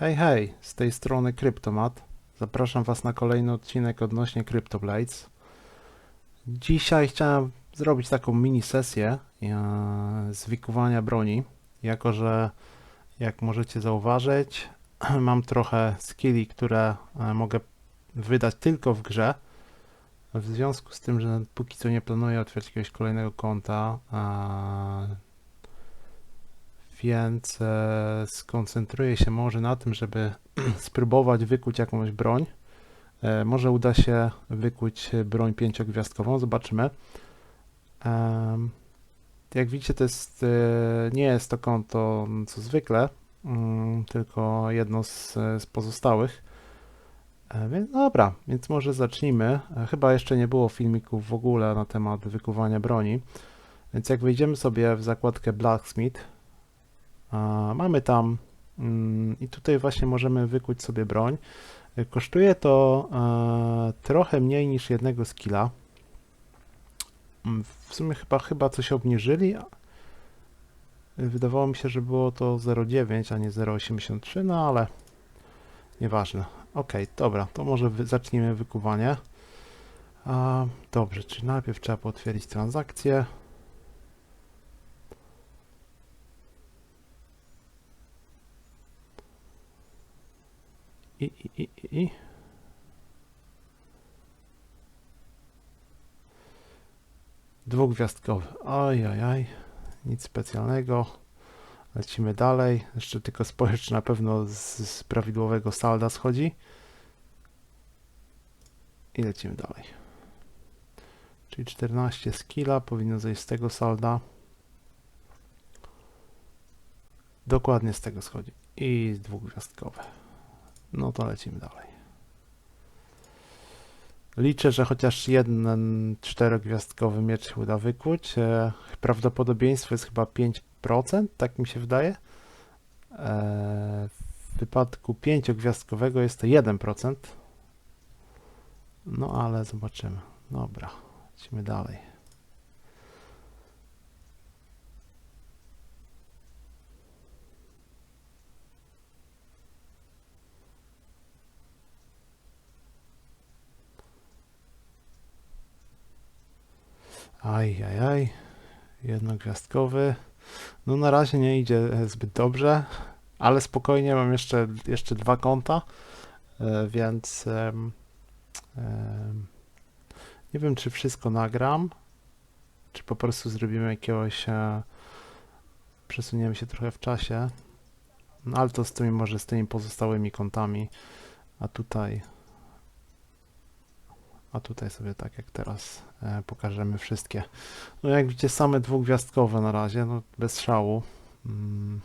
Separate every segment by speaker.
Speaker 1: Hej, hej, z tej strony Kryptomat. Zapraszam Was na kolejny odcinek odnośnie CryptoBlades. Dzisiaj chciałem zrobić taką mini sesję e, z wikuwania broni, jako że jak możecie zauważyć, mam trochę skilli, które e, mogę wydać tylko w grze. W związku z tym, że póki co nie planuję otwierać jakiegoś kolejnego konta, e, więc e, skoncentruję się może na tym, żeby spróbować wykuć jakąś broń. E, może uda się wykuć broń pięciogwiazdkową, zobaczymy. Jak widzicie, to jest, e, nie jest to konto co zwykle, mm, tylko jedno z, z pozostałych. E, Więc dobra, więc może zacznijmy. Chyba jeszcze nie było filmików w ogóle na temat wykuwania broni. Więc jak wejdziemy sobie w zakładkę Blacksmith, mamy tam mm, i tutaj właśnie możemy wykuć sobie broń. Kosztuje to e, trochę mniej niż jednego skilla. Mm, W sumie chyba, chyba coś obniżyli. Wydawało mi się, że było to 0,9, a nie 0,83, no ale nieważne. Ok, dobra, to może wy, zacznijmy wykuwanie. A, dobrze, czyli najpierw trzeba potwierdzić transakcję. I, i, i, i. Dwugwiazdkowy. Ojajaj, nic specjalnego. Lecimy dalej. Jeszcze tylko spojrzeć, czy na pewno z, z prawidłowego salda schodzi. I lecimy dalej. Czyli 14 skilla powinno zejść z tego salda. Dokładnie z tego schodzi. I dwugwiazdkowe. No to lecimy dalej. Liczę, że chociaż jeden czterogwiazdkowy miecz uda wykuć. E, Prawdopodobieństwo jest chyba 5%, tak mi się wydaje. E, W wypadku pięciogwiazdkowego jest to 1%. No ale zobaczymy. Dobra, lecimy dalej. Aj, aj, aj. Jednogwiazdkowy. No na razie nie idzie zbyt dobrze, ale spokojnie mam jeszcze, jeszcze dwa konta, e, więc nie wiem czy wszystko nagram, czy po prostu zrobimy jakiegoś, e, przesuniemy się trochę w czasie, no ale to z tymi może z tymi pozostałymi kontami, a tutaj a tutaj sobie tak jak teraz e, pokażemy wszystkie. No jak widzicie same dwugwiazdkowe na razie, no bez szału. Mm.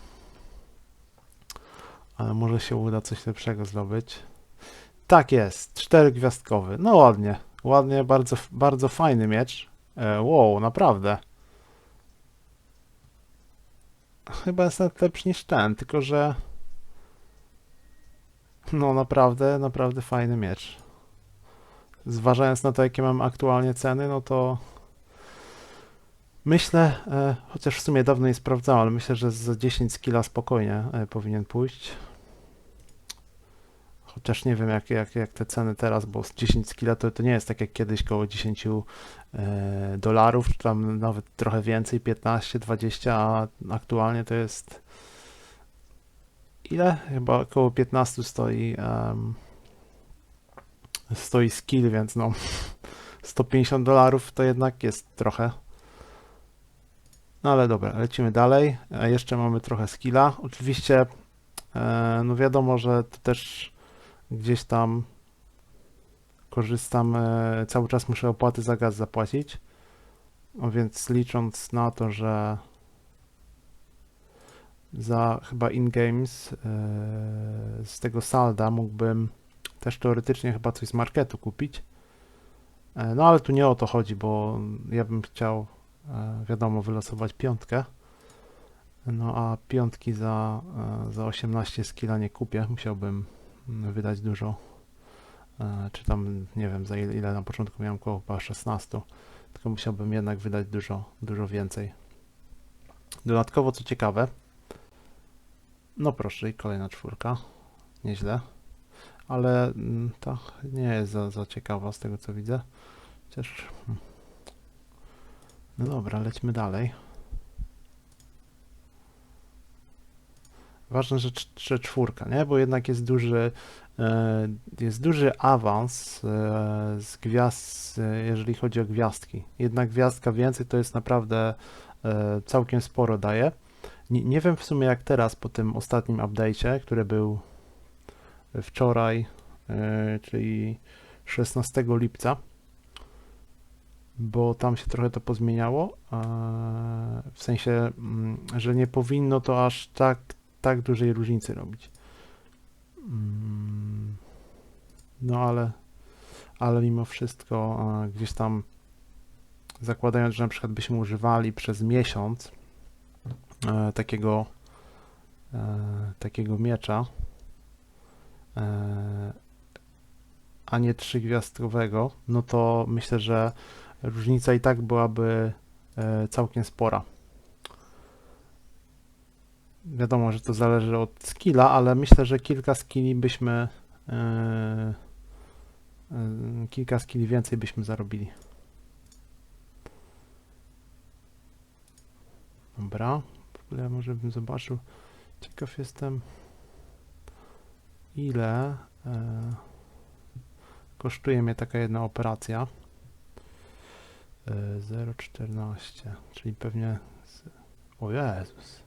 Speaker 1: Ale może się uda coś lepszego zdobyć. Tak jest, czterogwiazdkowy. No ładnie, ładnie, bardzo, bardzo fajny miecz. E, wow, naprawdę. Chyba jest nawet lepszy niż ten, tylko że no naprawdę, naprawdę fajny miecz zważając na to, jakie mam aktualnie ceny, no to myślę, e, chociaż w sumie dawno nie sprawdzałem, ale myślę, że za 10 skilla spokojnie e, powinien pójść. Chociaż nie wiem, jak, jak, jak te ceny teraz, bo z 10 skilla to, to nie jest tak jak kiedyś koło 10 e, dolarów, czy tam nawet trochę więcej, 15, 20, a aktualnie to jest ile? Chyba około 15 stoi em, stoi skill, więc no 150 dolarów to jednak jest trochę. No ale dobra, lecimy dalej. E, Jeszcze mamy trochę skilla. Oczywiście, e, no wiadomo, że to też gdzieś tam korzystam, e, cały czas muszę opłaty za gaz zapłacić. No więc licząc na to, że za chyba in-games z tego salda mógłbym też teoretycznie chyba coś z marketu kupić. E, No ale tu nie o to chodzi, bo ja bym chciał, e, wiadomo, wylosować piątkę. No a piątki za, e, za 18 skilla nie kupię. Musiałbym mm, wydać dużo. Czy tam, nie wiem, za ile, ile na początku miałem około chyba 16. Tylko musiałbym jednak wydać dużo, dużo więcej. Dodatkowo, co ciekawe, no proszę, i kolejna czwórka. nieźle. Ale mm, ta nie jest za, za ciekawa z tego co widzę. Chociaż... hmm. No dobra, lećmy dalej. Ważne, że, że czwórka, nie? Bo jednak jest duży, e, jest duży awans e, z gwiazd, e, jeżeli chodzi o gwiazdki. Jedna gwiazdka więcej to jest naprawdę całkiem sporo daje. Nie, nie wiem w sumie jak teraz po tym ostatnim update'cie, który był wczoraj, e, czyli 16 lipca, bo tam się trochę to pozmieniało. W sensie, mm, że nie powinno to aż tak, tak dużej różnicy robić. Mm, No ale, ale mimo wszystko gdzieś tam zakładając, że na przykład byśmy używali przez miesiąc e, takiego e, takiego miecza, a nie trzygwiazdkowego, no to myślę, że różnica i tak byłaby e, całkiem spora. Wiadomo, że to zależy od skilla, ale myślę, że kilka skilli byśmy e, e, kilka skilli więcej byśmy zarobili. Dobra, w ogóle może bym zobaczył. Ciekaw jestem, ile e, kosztuje mnie taka jedna operacja. E, 0,14, czyli pewnie. Z, o Jezus.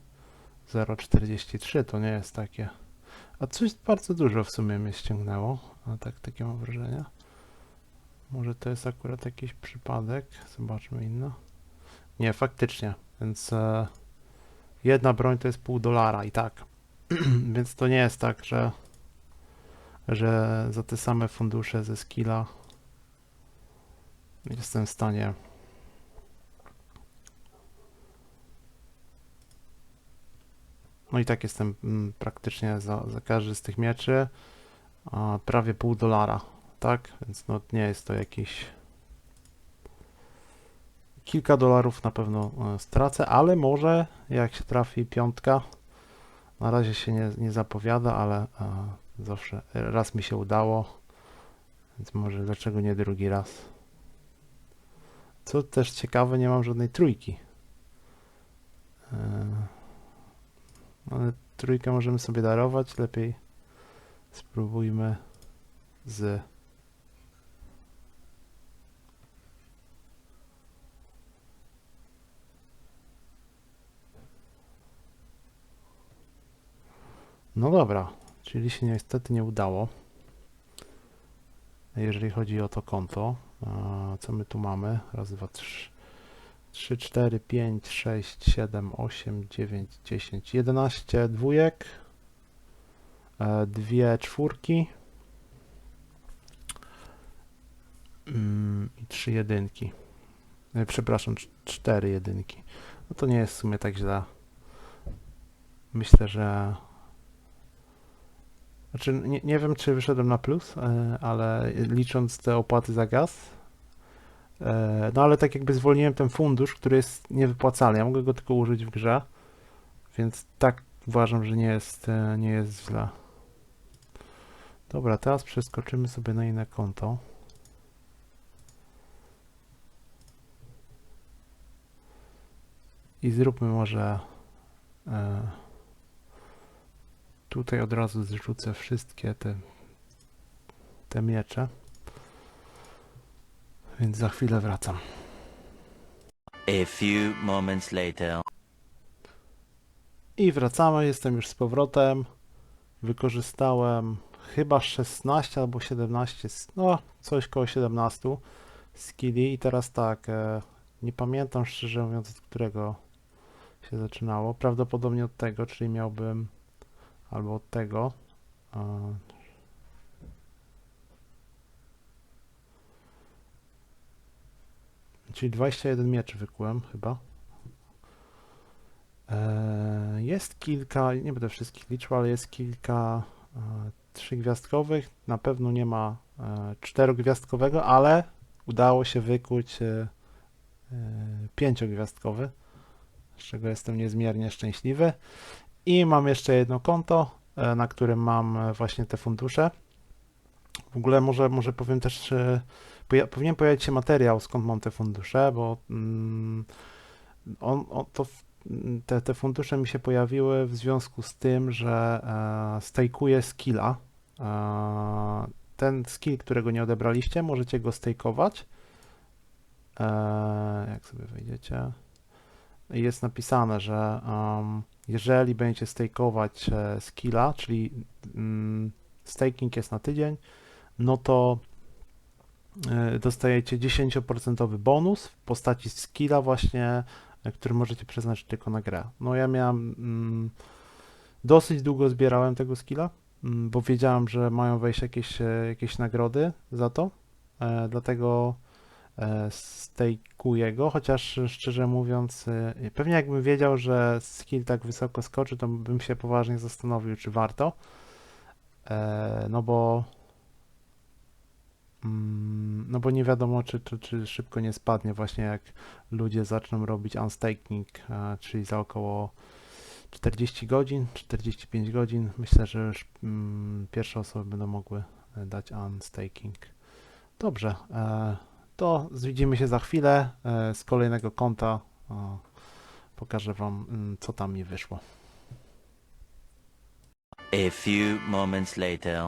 Speaker 1: 0,43 to nie jest takie. A coś bardzo dużo w sumie mnie ściągnęło. A tak, takie mam wrażenie. Może to jest akurat jakiś przypadek. Zobaczmy inno. Nie, faktycznie. Więc e, jedna broń to jest pół dolara i tak. Więc to nie jest tak, że, że za te same fundusze ze skilla jestem w stanie No i tak jestem mm, praktycznie za, za każdy z tych mieczy prawie pół dolara, tak? Więc no nie jest to jakiś kilka dolarów na pewno e, stracę, ale może jak się trafi piątka, na razie się nie, nie zapowiada, ale e, zawsze raz mi się udało, więc może dlaczego nie drugi raz. Co też ciekawe, nie mam żadnej trójki. E, ale trójkę możemy sobie darować, lepiej spróbujmy z No dobra, czyli się niestety nie udało. Jeżeli chodzi o to konto, co my tu mamy? Raz, dwa, trzy, trzy, cztery, pięć, sześć, siedem, osiem, dziewięć, dziesięć, jedenaście dwójek, e, dwie czwórki mm, i trzy jedynki. E, Przepraszam, cz- cztery jedynki. No to nie jest w sumie tak źle. Myślę, że znaczy, nie, nie wiem, czy wyszedłem na plus, e, ale licząc te opłaty za gaz, e, no ale tak jakby zwolniłem ten fundusz, który jest niewypłacalny. Ja mogę go tylko użyć w grze, więc tak uważam, że nie jest, e, nie jest źle. Dobra, teraz przeskoczymy sobie na inne konto. I zróbmy może e, Tutaj od razu zrzucę wszystkie te, te miecze. Więc za chwilę wracam.
Speaker 2: A few moments later.
Speaker 1: I wracamy, jestem już z powrotem. Wykorzystałem chyba 16 albo 17, s- no coś koło 17 skilli. I teraz tak, e, nie pamiętam szczerze mówiąc od którego się zaczynało. Prawdopodobnie od tego, czyli miałbym albo od tego. Czyli 21 mieczy wykułem chyba. E, Jest kilka, nie będę wszystkich liczył, ale jest kilka e, trzygwiazdkowych. Na pewno nie ma e, czterogwiazdkowego, ale udało się wykuć pięciogwiazdkowy, z czego jestem niezmiernie szczęśliwy. I mam jeszcze jedno konto e, na którym mam e, właśnie te fundusze. W ogóle może, może powiem też, e, powinien pojawić się materiał, skąd mam te fundusze, bo mm, on, on, to, mm, te, te fundusze mi się pojawiły w związku z tym, że e, stejkuję skilla. E, ten skill, którego nie odebraliście, możecie go stejkować. E, jak sobie wejdziecie, jest napisane, że um, jeżeli będziecie stejkować e, skilla, czyli mm, staking jest na tydzień, no to e, dostajecie 10% bonus w postaci skilla właśnie, e, który możecie przeznaczyć tylko na grę. No ja miałem mm, dosyć długo zbierałem tego skilla, mm, bo wiedziałem, że mają wejść jakieś, e, jakieś nagrody za to, e, dlatego e, stejkuję go, chociaż szczerze mówiąc, e, pewnie jakbym wiedział, że skill tak wysoko skoczy, to bym się poważnie zastanowił, czy warto. E, No bo mm, no bo nie wiadomo, czy, czy, czy szybko nie spadnie, właśnie jak ludzie zaczną robić unstaking, czyli za około 40 godzin, 45 godzin. Myślę, że już mm, pierwsze osoby będą mogły dać unstaking. Dobrze, to widzimy się za chwilę e, z kolejnego konta. Pokażę Wam, mm, co tam mi wyszło.
Speaker 2: A few moments later.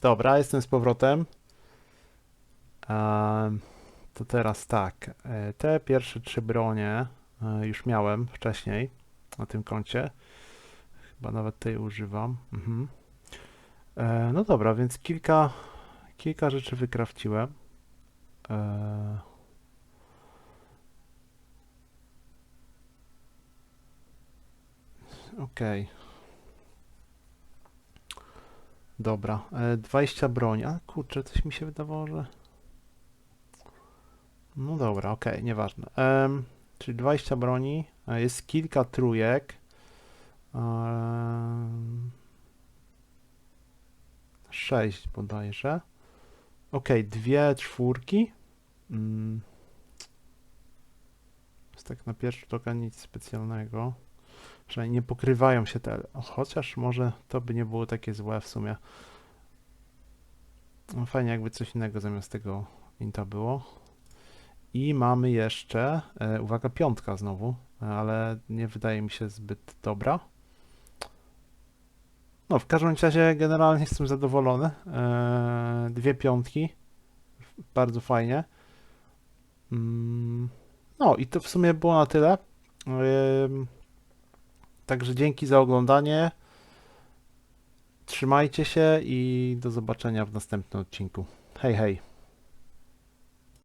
Speaker 1: Dobra, jestem z powrotem. Em, to teraz tak. e, Te pierwsze trzy bronie e, już miałem wcześniej na tym koncie. Chyba nawet tej używam. Mhm. No dobra, więc kilka, kilka rzeczy wykrawciłem. E, Okej. Dobra, e, 20 broni. A kurczę, coś mi się wydawało, że. No dobra, okej, nieważne. Em, czyli 20 broni, e, jest kilka trójek. Em, 6 bodajże. Okej, dwie czwórki. Mm. Jest tak na pierwszy rzut oka nic specjalnego. Przynajmniej nie pokrywają się te. Chociaż może to by nie było takie złe w sumie. No fajnie, jakby coś innego zamiast tego inta było. I mamy jeszcze, e, uwaga, piątka znowu, e, ale nie wydaje mi się zbyt dobra. No, w każdym razie generalnie jestem zadowolony. E, dwie piątki, bardzo fajnie. Mm, no i to w sumie było na tyle. Także dzięki za oglądanie. Trzymajcie się i do zobaczenia w następnym odcinku. Hej, hej.